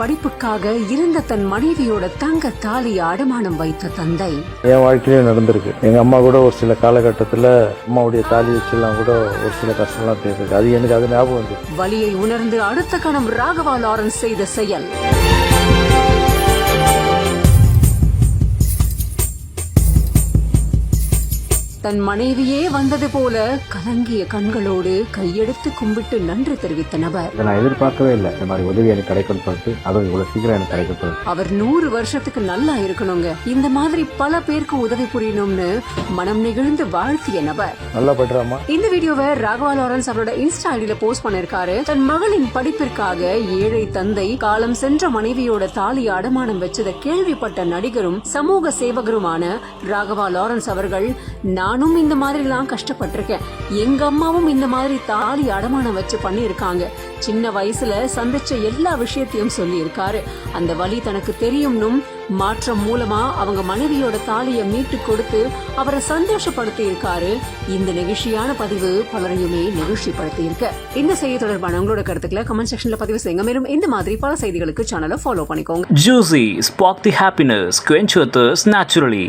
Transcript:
படிப்புக்காக இருந்த தன் மனைவியோட தங்க தாலி அடமானம் வைத்த தந்தை. என் வாழ்க்கையிலே நடந்திருக்கு. எங்க அம்மா கூட ஒரு சில காலகட்டத்தில் அம்மாவுடைய தாலி வச்செல்லாம் கூட ஒரு சில கஷ்டம்லாம் தேர்ந்தது அது எனக்கு அது ஞாபகம் வந்து வலியை உணர்ந்து அடுத்த கணம் ராகவா லாரன்ஸ் செய்த செயல். தன் மனைவியே வந்தது போல கலங்கிய கண்களோடு கையெடுத்து கும்பிட்டு நன்றி தெரிவித்த நபர். நான் எதிர்பார்க்கவே இல்லை. இந்த மாதிரி உதவி எனக்கு கிடைக்கும்னு சொல்லிட்டு அதுவும் இவ்வளவு சீக்கிரம் எனக்கு கிடைக்கும் அவர் நூறு வருஷத்துக்கு நல்லா இருக்கணுங்க. இந்த மாதிரி பல பேருக்கு உதவி புரியணும்னு மனம் நெகிழ்ந்து வாழ்த்திய நபர். நல்லா பண்றாமா? இந்த வீடியோவை ராகவா லாரன்ஸ் அவரோட இன்ஸ்டா ஐடியில போஸ்ட் பண்ணிருக்காரு. தன் மகளின் படிப்பிற்காக ஏழை தந்தை காலம் சென்ற மனைவியோட தாலி அடமானம் வச்சதை கேள்விப்பட்ட நடிகரும் சமூக சேவகருமான ராகவா லாரன்ஸ் அவர்கள் நானும் இந்த மாதிரிலாம் கஷ்டப்பட்டிருக்கேன். எங்க அம்மாவும் இந்த மாதிரி தாலி அடமானம் வச்சு பண்ணியிருக்காங்க. சின்ன வயசுல சந்திச்ச எல்லா விஷயத்தையும் சொல்லி இருக்காரு அந்த வழி தனக்கு தெரியும்னும் மாற்றம் மூலமா அவங்க மனைவியோட தாலியை மீட்டு கொடுத்து அவரை சந்தோஷப்படுத்தி இருக்காரு இந்த நெகிழ்ச்சியான பதிவு பலரையுமே நெகிழ்ச்சிப்படுத்தி இருக்க இந்த செய்தி தொடர்பான உங்களோட கருத்துக்களை கமெண்ட் செக்ஷன்ல பதிவு செய்யுங்க. மேலும் இந்த மாதிரி பல செய்திகளுக்கு சேனலை ஃபாலோ பண்ணிக்கோங்க. Juicy spark the happiness quench your naturally.